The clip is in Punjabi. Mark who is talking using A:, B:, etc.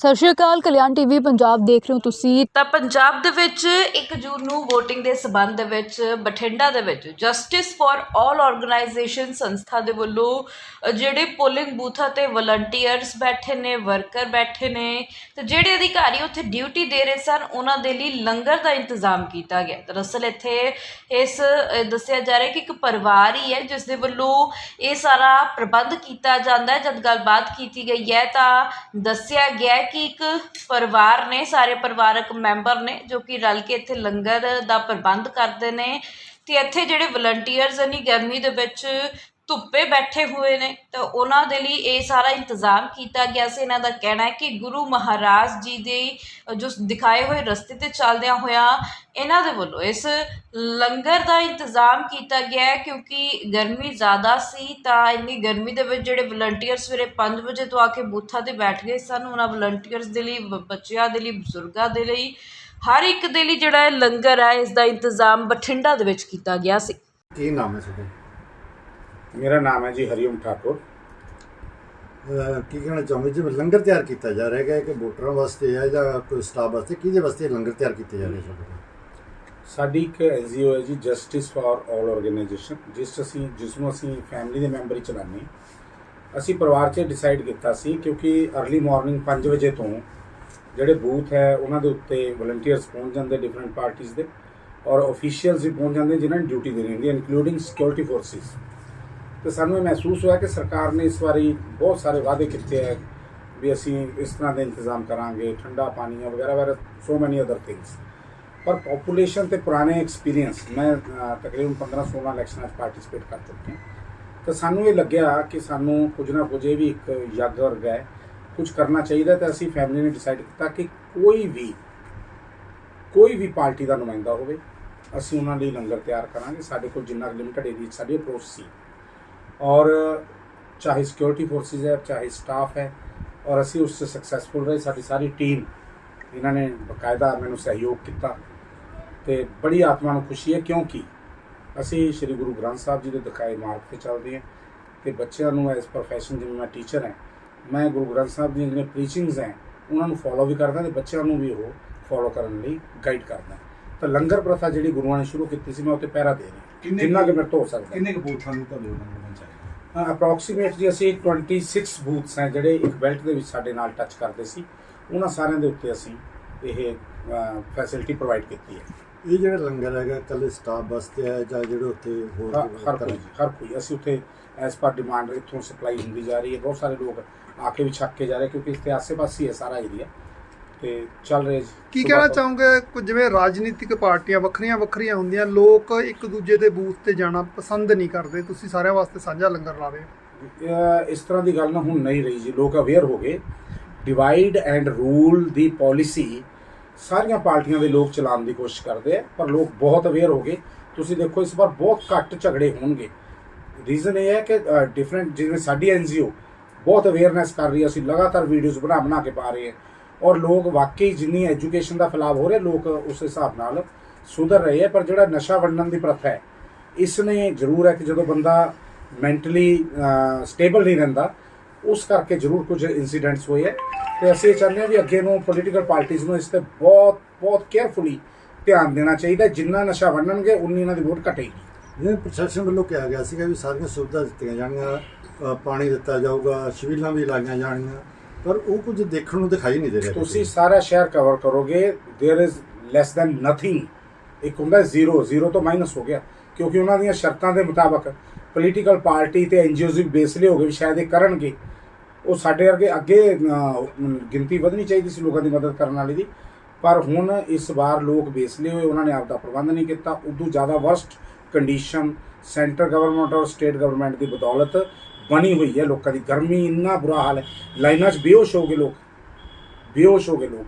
A: ਸਤਿ ਸ਼੍ਰੀ ਅਕਾਲ, ਕਲਿਆਣ ਟੀਵੀ ਪੰਜਾਬ ਦੇਖ ਰਹੇ ਹੋ ਤੁਸੀਂ।
B: ਤਾਂ ਪੰਜਾਬ ਦੇ ਵਿੱਚ 1 ਜੂਨ ਨੂੰ VOTING ਦੇ ਸਬੰਧ ਦੇ ਵਿੱਚ, ਬਠਿੰਡਾ ਦੇ ਵਿੱਚ ਜਸਟਿਸ ਫॉर ਆਲ ਆਰਗੇਨਾਈਜੇਸ਼ਨ ਸੰਸਥਾ ਦੇ ਵੱਲੋਂ ਜਿਹੜੇ ਪੋਲਿੰਗ ਬੂਥਾਂ ਤੇ ਵਲੰਟੀਅਰਸ ਬੈਠੇ ਨੇ ਵਰਕਰ ਬੈਠੇ ਨੇ, ਤੇ ਜਿਹੜੇ ਅਧਿਕਾਰੀ ਉੱਥੇ ਡਿਊਟੀ ਦੇ ਰਹੇ ਸਨ, ਉਹਨਾਂ ਦੇ ਲਈ ਲੰਗਰ ਦਾ ਇੰਤਜ਼ਾਮ ਕੀਤਾ ਗਿਆ। ਦਰਅਸਲ ਇੱਥੇ ਇਸ ਦੱਸਿਆ ਜਾ ਰਿਹਾ ਕਿ ਇੱਕ ਪਰਿਵਾਰ ਹੀ ਹੈ ਜਿਸ ਦੇ ਵੱਲੋਂ ਇਹ ਸਾਰਾ ਪ੍ਰਬੰਧ ਕੀਤਾ ਜਾਂਦਾ ਹੈ। ਜਦ ਗੱਲਬਾਤ ਕੀਤੀ ਗਈ ਹੈ ਤਾਂ ਦੱਸਿਆ ਗਿਆ ਕਿ ਇੱਕ ਪਰਿਵਾਰ ਨੇ, ਸਾਰੇ ਪਰਿਵਾਰਕ ਮੈਂਬਰ ਨੇ, ਜੋ ਕਿ ਰਲ ਕੇ ਇੱਥੇ ਲੰਗਰ ਦਾ ਪ੍ਰਬੰਧ ਕਰਦੇ ਨੇ ਅਤੇ ਇੱਥੇ ਜਿਹੜੇ ਵਲੰਟੀਅਰਸ ਨੇ, ਗਰਮੀ ਦੇ ਵਿੱਚ ਧੁੱਪੇ ਬੈਠੇ ਹੋਏ ਨੇ, ਤਾਂ ਉਹਨਾਂ ਦੇ ਲਈ ਇਹ ਸਾਰਾ ਇੰਤਜ਼ਾਮ ਕੀਤਾ ਗਿਆ ਸੀ। ਇਹਨਾਂ ਦਾ ਕਹਿਣਾ ਹੈ ਕਿ ਗੁਰੂ ਮਹਾਰਾਜ ਜੀ ਦੇ ਜੋ ਦਿਖਾਏ ਹੋਏ ਰਸਤੇ ਤੇ ਚੱਲਦਿਆਂ ਹੋਇਆ ਇਹਨਾਂ ਦੇ ਵੱਲੋਂ ਇਸ ਲੰਗਰ ਦਾ ਇੰਤਜ਼ਾਮ ਕੀਤਾ ਗਿਆ ਹੈ, ਕਿਉਂਕਿ ਗਰਮੀ ਜ਼ਿਆਦਾ ਸੀ, ਤਾਂ ਇੰਨੀ ਗਰਮੀ ਦੇ ਵਿੱਚ ਜਿਹੜੇ ਵਲੰਟੀਅਰ ਸਵੇਰੇ 5 ਵਜੇ ਤੋਂ ਆ ਕੇ ਬੂਥਾਂ ਤੇ ਬੈਠ ਗਏ ਸਨ, ਉਹਨਾਂ ਵਲੰਟੀਅਰਸ ਦੇ ਲਈ, ਬ- ਬੱਚਿਆਂ ਦੇ ਲਈ, ਬਜ਼ੁਰਗਾਂ ਦੇ ਲਈ, ਹਰ ਇੱਕ ਦੇ ਲਈ ਜਿਹੜਾ ਲੰਗਰ ਹੈ, ਇਸ ਦਾ ਇੰਤਜ਼ਾਮ ਬਠਿੰਡਾ ਦੇ ਵਿੱਚ ਕੀਤਾ ਗਿਆ ਸੀ।
C: ਕੀ ਨਾਮ ਹੈ ਤੁਹਾਡਾ?
D: ਮੇਰਾ ਨਾਮ ਹੈ ਜੀ ਹਰੀਓਮ ਠਾਕੁਰ
C: ਕੀ ਕਹਿਣਾ ਚਾਹੁੰਦੇ ਜਿਵੇਂ ਲੰਗਰ ਤਿਆਰ ਕੀਤਾ ਜਾ ਰਿਹਾ ਹੈ ਕਿ ਵੋਟਰਾਂ ਵਾਸਤੇ ਹੈ ਜਾਂ ਕੋਈ ਸਟਾਫ ਵਾਸਤੇ ਕਿਹਦੇ ਵਾਸਤੇ ਲੰਗਰ ਤਿਆਰ ਕੀਤੇ ਜਾ ਰਹੇ ਕੋਲ?
D: ਸਾਡੀ ਇੱਕ ਐਨਜੀਓ ਹੈ ਜੀ ਜਸਟਿਸ ਫਾਰ ਆਲ ਆਰਗੇਨਾਈਜੇਸ਼ਨ ਜਿਸ ਅਸੀਂ ਜਿਸ ਨੂੰ ਅਸੀਂ ਫੈਮਿਲੀ ਦੇ ਮੈਂਬਰ ਹੀ ਚਲਾਉਂਦੇ। ਅਸੀਂ ਪਰਿਵਾਰ 'ਚ ਡਿਸਾਈਡ ਕੀਤਾ ਸੀ ਕਿਉਂਕਿ अर्ਲੀ ਮਾਰਨਿੰਗ 5 ਵਜੇ ਤੋਂ ਜਿਹੜੇ ਬੂਥ ਹੈ ਉਹਨਾਂ ਦੇ ਉੱਤੇ ਵਲੰਟੀਅਰਸ ਪਹੁੰਚ ਜਾਂਦੇ ਡਿਫਰੈਂਟ ਪਾਰਟੀਆਂ ਦੇ ਔਰ ਅਫੀਸ਼ੀਅਲਸ ਵੀ ਪਹੁੰਚ ਜਾਂਦੇ ਜਿਨ੍ਹਾਂ ਨੇ ਡਿਊਟੀ ਦੇਣੀ ਹੁੰਦੀ ਹੈ ਇਨਕਲੂਡਿੰਗ ਸਿਕਿਉਰਿਟੀ ਫੋਰਸਿਸ ਤੇ ਸਾਨੂੰ ਇਹ ਮਹਿਸੂਸ ਹੋਇਆ ਕਿ ਸਰਕਾਰ ਨੇ ਇਸ ਵਾਰੀ ਬਹੁਤ ਸਾਰੇ ਵਾਅਦੇ ਕੀਤੇ ਹੈ ਵੀ ਅਸੀਂ ਇਸ ਤਰ੍ਹਾਂ ਦੇ ਇੰਤਜ਼ਾਮ ਕਰਾਂਗੇ, ਠੰਡਾ ਪਾਣੀ ਵਗੈਰਾ ਵਗੈਰਾ ਸੋ ਮੈਨੀ ਅਦਰ ਥਿੰਗਸ ਪਰ ਪੋਪੂਲੇਸ਼ਨ ਤੇ ਪੁਰਾਣੇ ਐਕਸਪੀਰੀਅੰਸ ਮੈਂ ਤਕਰੀਬਨ 15 16 ਇਲੈਕਸ਼ਨਾਂ 'ਚ ਪਾਰਟਿਸਿਪੇਟ ਕਰ ਚੁੱਕਿਆ ਤਾਂ ਸਾਨੂੰ ਇਹ ਲੱਗਿਆ ਕਿ ਸਾਨੂੰ ਕੁਝ ਨਾ ਕੁਝ ਇਹ ਵੀ ਇੱਕ ਯੱਗ ਵਰਗਾ ਹੈ। ਕੁਝ ਕਰਨਾ ਚਾਹੀਦਾ ਤਾਂ ਅਸੀਂ ਫੈਮਿਲੀ ਨੇ ਡਿਸਾਈਡ ਕੀਤਾ ਕਿ ਕੋਈ ਵੀ ਕੋਈ ਵੀ ਪਾਰਟੀ ਦਾ ਨੁਮਾਇੰਦਾ ਹੋਵੇ, ਅਸੀਂ ਉਹਨਾਂ ਲਈ ਲੰਗਰ ਤਿਆਰ ਕਰਾਂਗੇ। ਸਾਡੇ ਕੋਲ ਜਿੰਨਾ ਲਿਮਟਡ ਏਰੀਆ ਸਾਡੀ ਅਪਰੋਚ ਸੀ। ਔਰ ਚਾਹੇ ਸਿਕਿਉਰਿਟੀ ਫੋਰਸਿਸ ਹੈ, ਚਾਹੇ ਸਟਾਫ ਹੈ, ਔਰ ਅਸੀਂ ਉਸ 'ਚ ਸਕਸੈਸਫੁਲ ਰਹੇ। ਸਾਡੀ ਸਾਰੀ ਟੀਮ ਇਹਨਾਂ ਨੇ ਬਕਾਇਦਾ ਮੈਨੂੰ ਸਹਿਯੋਗ ਕੀਤਾ ਤੇ ਬੜੀ ਆਤਮਾ ਨੂੰ ਖੁਸ਼ੀ ਹੈ। ਕਿਉਂਕਿ ਅਸੀਂ ਸ੍ਰੀ ਗੁਰੂ ਗ੍ਰੰਥ ਸਾਹਿਬ ਜੀ ਦੇ ਦਿਖਾਏ ਮਾਰਗ ਤੇ ਚੱਲਦੇ ਹਾਂ ਤੇ ਬੱਚਿਆਂ ਨੂੰ ਐਸ ਪ੍ਰੋਫੈਸ਼ਨ ਜਿਵੇਂ ਮੈਂ ਟੀਚਰ ਹਾਂ, ਮੈਂ ਗੁਰੂ ਗ੍ਰੰਥ ਸਾਹਿਬ ਦੀਆਂ ਜਿਹੜੀਆਂ ਪ੍ਰੀਚਿੰਗਸ ਹੈ, ਉਹਨਾਂ ਨੂੰ ਫੋਲੋ ਵੀ ਕਰਦਾ ਤੇ ਬੱਚਿਆਂ ਨੂੰ ਵੀ ਉਹ ਫੋਲੋ ਕਰਨ ਲਈ ਗਾਈਡ ਕਰਦਾ। ਤਾਂ ਲੰਗਰ ਪ੍ਰਥਾ ਜਿਹੜੀ ਗੁਰੂਆਂ ਨੇ ਸ਼ੁਰੂ ਕੀਤੀ ਸੀ ਮੈਂ ਉੱਤੇ ਪਹਿਰਾ ਦੇ ਰਿਹਾ।
E: ਕਿੰਨੇ
D: ਜਿੰਨਾ ਕਿ ਮੇਰੇ ਤੋਂ ਹੋ ਸਕਦਾ।
E: ਕਿੰਨੇ ਕੁ ਬੂਥਾਂ ਦੀ ਤੁਹਾਡੇ ਉਹਨਾਂ ਨੂੰ ਚਾਹੀਦਾ?
D: ਅਪਰੋਕਸੀਮੇਟਲੀ ਅਸੀਂ 26 ਬੂਥਸ ਹੈ ਜਿਹੜੇ ਇੱਕ ਬੈਲਟ ਦੇ ਵਿੱਚ ਸਾਡੇ ਨਾਲ ਟੱਚ ਕਰਦੇ ਸੀ। ਉਹਨਾਂ ਸਾਰਿਆਂ ਦੇ ਉੱਤੇ ਅਸੀਂ ਇਹ ਫੈਸਿਲਿਟੀ ਪ੍ਰੋਵਾਈਡ ਕੀਤੀ ਹੈ।
C: ਇਹ ਜਿਹੜਾ ਲੰਗਰ ਹੈਗਾ ਕੱਲੇ ਸਟਾਫ ਵਾਸਤੇ ਹੈ ਜਾਂ ਜਿਹੜੇ ਉੱਥੇ ਹੋਰ
D: ਹਰ ਕੋਈ ਹਰ ਕੋਈ। ਅਸੀਂ ਉੱਥੇ ਐਸ ਪਰ ਡਿਮਾਂਡ ਇੱਥੋਂ ਸਪਲਾਈ ਹੁੰਦੀ ਜਾ ਰਹੀ ਹੈ। ਬਹੁਤ ਸਾਰੇ ਲੋਕ ਆ ਕੇ ਵੀ ਛੱਕ ਕੇ ਜਾ ਰਹੇ ਕਿਉਂਕਿ ਇੱਥੇ ਆਸੇ-ਪਾਸੇ ਹੀ ਹੈ ਸਾਰਾ ਏਰੀਆ ਤੇ ਚੱਲ ਰਹੇ ਜੀ।
F: ਕੀ ਕਹਿਣਾ ਚਾਹੋਗੇ? ਕੁਝ ਜਿਵੇਂ ਰਾਜਨੀਤਿਕ ਪਾਰਟੀਆਂ ਵੱਖਰੀਆਂ ਵੱਖਰੀਆਂ ਹੁੰਦੀਆਂ ਲੋਕ ਇੱਕ ਦੂਜੇ ਦੇ ਬੂਥ ਤੇ ਜਾਣਾ ਪਸੰਦ ਨਹੀਂ ਕਰਦੇ। ਤੁਸੀਂ ਸਾਰਿਆਂ ਵਾਸਤੇ ਸਾਂਝਾ ਲੰਗਰ ਲਾ ਰਹੇ ਹੋ।
D: ਅਹ ਇਸ ਤਰ੍ਹਾਂ ਦੀ ਗੱਲ ਨਾ ਹੁਣ ਨਹੀਂ ਰਹੀ ਜੀ। ਲੋਕ ਅਵੇਅਰ ਹੋ ਗਏ। ਡਿਵਾਈਡ ਐਂਡ ਰੂਲ ਦੀ ਪਾਲਿਸੀ ਸਾਰੀਆਂ ਪਾਰਟੀਆਂ ਦੇ ਲੋਕ ਚਲਾਉਣ ਦੀ ਕੋਸ਼ਿਸ਼ ਕਰਦੇ ਆ ਪਰ ਲੋਕ ਬਹੁਤ ਅਵੇਅਰ ਹੋ ਗਏ। ਤੁਸੀਂ ਦੇਖੋ ਇਸ ਵਾਰ ਬਹੁਤ ਘੱਟ ਝਗੜੇ ਹੋਣਗੇ। ਰੀਜ਼ਨ ਇਹ ਹੈ ਕਿ ਡਿਫਰੈਂਟ ਜਿਵੇਂ ਸਾਡੀ ਐਨਜੀਓ ਬਹੁਤ ਅਵੇਅਰਨੈਸ ਕਰ ਰਹੀ ਹੈ। ਅਸੀਂ ਲਗਾਤਾਰ ਵੀਡੀਓਜ਼ ਬਣਾ ਬਣਾ ਕੇ ਪਾ ਰਹੇ ਹਾਂ। ਔਰ ਲੋਕ ਵਾਕਈ ਜਿੰਨੀ ਐਜੂਕੇਸ਼ਨ ਦਾ ਫੈਲਾਅ ਹੋ ਰਿਹਾ, ਲੋਕ ਉਸ ਹਿਸਾਬ ਨਾਲ ਸੁਧਰ ਰਹੇ ਹੈ ਪਰ ਜਿਹੜਾ ਨਸ਼ਾ ਵੰਡਣ ਦੀ ਪ੍ਰਥਾ ਹੈ ਇਸ ਨੇ ਜ਼ਰੂਰ ਹੈ ਕਿ ਜਦੋਂ ਬੰਦਾ ਮੈਂਟਲੀ ਸਟੇਬਲ ਨਹੀਂ ਰਹਿੰਦਾ, ਉਸ ਕਰਕੇ ਜ਼ਰੂਰ ਕੁਝ ਇਨਸੀਡੈਂਟਸ ਹੋਏ ਹੈ ਤੇ ਅਸੀਂ ਇਹ ਚਾਹੁੰਦੇ ਹਾਂ ਵੀ ਅੱਗੇ ਨੂੰ ਪੋਲੀਟੀਕਲ ਪਾਰਟੀਆਂ ਨੂੰ ਇਸ ਤੇ ਬਹੁਤ ਬਹੁਤ ਕੇਅਰਫੁਲੀ ਧਿਆਨ ਦੇਣਾ ਚਾਹੀਦਾ ਜਿੰਨਾ ਨਸ਼ਾ ਵੰਡਣਗੇ, ਉਨੀ ਇਹਨਾਂ ਦੀ ਵੋਟ ਘਟੇਗੀ।
C: ਜਿਵੇਂ ਪ੍ਰਸ਼ਾਸਨ ਵੱਲੋਂ ਕਿਹਾ ਗਿਆ ਸੀਗਾ ਵੀ ਸਾਰੀਆਂ ਸੁਵਿਧਾ ਦਿੱਤੀਆਂ ਜਾਣਗੀਆਂ ਪਾਣੀ ਦਿੱਤਾ ਜਾਊਗਾ ਛਬੀਲਾਂ ਵੀ ਲਾਈਆਂ ਜਾਣਗੀਆਂ। ਪਰ ਉਹ ਕੁਝ ਦੇਖਣ ਨੂੰ ਦਿਖਾਈ ਨਹੀਂ ਦੇ ਰਿਹਾ
D: ਤੁਸੀਂ ਸਾਰਾ ਸ਼ਹਿਰ ਕਵਰ ਕਰੋਗੇ there is less than nothing ਇੱਕ ਹੁੰਦਾ ਜ਼ੀਰੋ ਜ਼ੀਰੋ ਤੋਂ ਮਾਈਨਸ ਹੋ ਗਿਆ ਕਿਉਂਕਿ ਉਹਨਾਂ ਦੀਆਂ ਸ਼ਰਤਾਂ ਦੇ ਮੁਤਾਬਕ ਪੋਲੀਟੀਕਲ ਪਾਰਟੀ ਤੇ ਐਨਜੀਓਜ਼ ਵੀ ਬੇਸਲੇ ਹੋ ਗਏ ਵੀ ਸ਼ਾਇਦ ਇਹ ਕਰਨਗੇ ਉਹ ਸਾਡੇ ਵਰਗੇ ਅੱਗੇ ਅਹ, ਗਿਣਤੀ ਵਧਣੀ ਚਾਹੀਦੀ ਸੀ ਲੋਕਾਂ ਦੀ ਮਦਦ ਕਰਨ ਵਾਲੀ ਦੀ ਪਰ ਹੁਣ ਇਸ ਵਾਰ ਲੋਕ ਬੇਸਲੇ ਹੋਏ ਉਹਨਾਂ ਨੇ ਆਪਦਾ ਪ੍ਰਬੰਧ ਨਹੀਂ ਕੀਤਾ ਉਦੋਂ ਜ਼ਿਆਦਾ ਵਰਸਟ ਕੰਡੀਸ਼ਨ ਸੈਂਟਰ ਗਵਰਨਮੈਂਟ ਔਰ ਸਟੇਟ ਗਵਰਨਮੈਂਟ ਦੀ ਬਦੌਲਤ ਬਣੀ ਹੋਈ ਹੈ ਲੋਕਾਂ ਦੀ। ਗਰਮੀ ਇੰਨਾ ਬੁਰਾ ਹਾਲ ਹੈ। ਲਾਈਨਾਂ 'ਚ ਬੇਹੋਸ਼ ਹੋ ਗਏ ਲੋਕ। ਬੇਹੋਸ਼ ਹੋ ਗਏ ਲੋਕ।